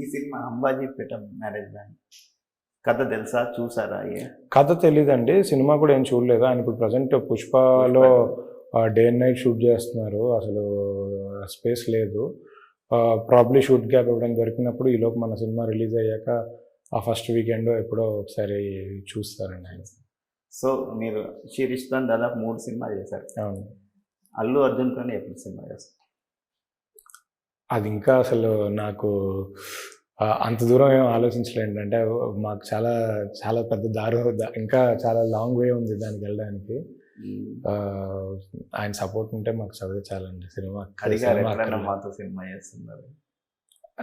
ఈ cinema Ambajipeta marriage band. కథ తెలుసా? చూసారా? కథ తెలీదండి. సినిమా కూడా ఏం చూడలేదు. ఆయన ఇప్పుడు ప్రజెంట్ పుష్పలో డే అండ్ నైట్ షూట్ చేస్తున్నారు. అసలు స్పేస్ లేదు. ప్రాబ్లీ షూట్ గ్యాప్ ఇవ్వడం దొరికినప్పుడు ఈలోపు మన సినిమా రిలీజ్ అయ్యాక ఆ ఫస్ట్ వీకెండ్ ఎప్పుడో ఒకసారి చూస్తారండి ఆయన. సో మీరు శిరీష్తో దాదాపు మూడు సినిమాలు చేశారు. అవును. అల్లు అర్జున్తో ఎప్పుడు సినిమా చేస్తారు? అది ఇంకా అసలు నాకు అంత దూరం ఏం ఆలోచించలేండి అంటే మాకు చాలా చాలా పెద్ద దారి ఇంకా చాలా లాంగ్ వే ఉంది దానికి వెళ్ళడానికి. ఆయన సపోర్ట్ ఉంటే మాకు చదివే చాలండి సినిమా. మాతో సినిమా చేస్తున్నారు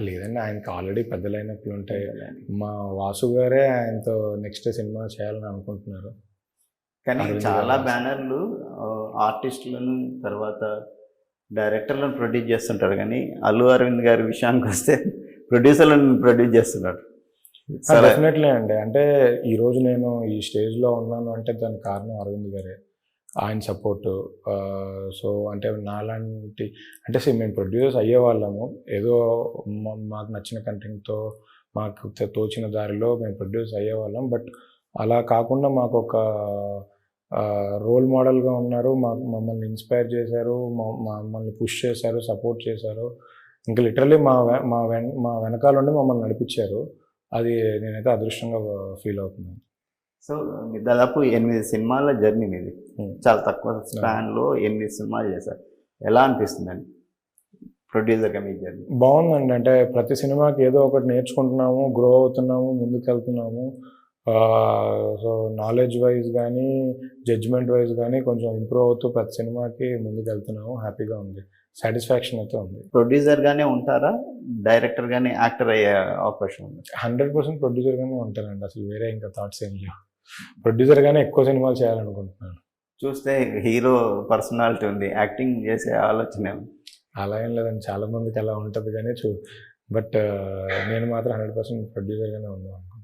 లేదండి ఆయనకి ఆల్రెడీ పెద్ద లైనప్లు ఉంటాయి మా వాసు గారే ఆయనతో నెక్స్ట్ సినిమా చేయాలని అనుకుంటున్నారు. కానీ చాలా. బ్యానర్లు ఆర్టిస్టులను తర్వాత డైరెక్టర్లను ప్రొడ్యూస్ చేస్తుంటారు కానీ అల్లు అరవింద్ గారి విషయానికి వస్తే ప్రొడ్యూసర్లను ప్రొడ్యూస్ చేస్తున్నాడు డెఫినెట్లీ అండి. అంటే ఈ రోజు నేను ఈ స్టేజ్లో ఉన్నాను అంటే దానికి కారణం అరవింద్ గారే. ఆయన సపోర్టు. సో అంటే నాలాంటి అంటే see, మేము ప్రొడ్యూస్ అయ్యే వాళ్ళము ఏదో మాకు నచ్చిన కంటెంట్తో మాకు తోచిన దారిలో మేము ప్రొడ్యూస్ అయ్యేవాళ్ళం. బట్ అలా కాకుండా మాకు ఒక రోల్ మోడల్గా ఉన్నారు. మాకు మమ్మల్ని ఇన్స్పైర్ చేశారు. మా- మమ్మల్ని పుష్ చేశారు సపోర్ట్ చేశారు. ఇంకా లిటరలీ మా మా వెన్ మా వెనకాల ఉండి మమ్మల్ని నడిపించారు. అది నేనైతే అదృష్టంగా ఫీల్ అవుతున్నాను. సో దాదాపు ఎనిమిది సినిమాల జర్నీ మీది. Hmm. చాలా తక్కువ స్పాన్లో ఎనిమిది సినిమాలు చేశారు. ఎలా అనిపిస్తుందండి? ప్రొడ్యూసర్గా మీ జర్నీ బాగుందండి. అంటే ప్రతి సినిమాకి ఏదో ఒకటి నేర్చుకుంటున్నాము గ్రో అవుతున్నాము ముందుకు వెళ్తున్నాము సో నాలెడ్జ్ వైజ్ కానీ జడ్జ్మెంట్ వైజ్ కానీ కొంచెం ఇంప్రూవ్ అవుతూ ప్రతి సినిమాకి ముందుకు వెళ్తున్నాము హ్యాపీగా ఉంది. సాటిస్ఫాక్షన్ అయితే ఉంది. ప్రొడ్యూసర్గానే ఉంటారా? డైరెక్టర్గానే యాక్టర్ అయ్యే అవకాశం ఉంది. హండ్రెడ్ పర్సెంట్ ప్రొడ్యూసర్గానే ఉంటానండి. అసలు వేరే ఇంకా థాట్స్ ఏం లేవు. ప్రొడ్యూసర్గానే ఎక్కువ సినిమాలు చేయాలనుకుంటున్నాను. చూస్తే హీరో పర్సనాలిటీ ఉంది. యాక్టింగ్ చేసే ఆలోచన. అలా ఏం లేదండి. చాలా మందికి అలా ఉంటుంది కానీ చూ బట్ నేను మాత్రం హండ్రెడ్ పర్సెంట్ ప్రొడ్యూసర్గానే అనుకుంటున్నాను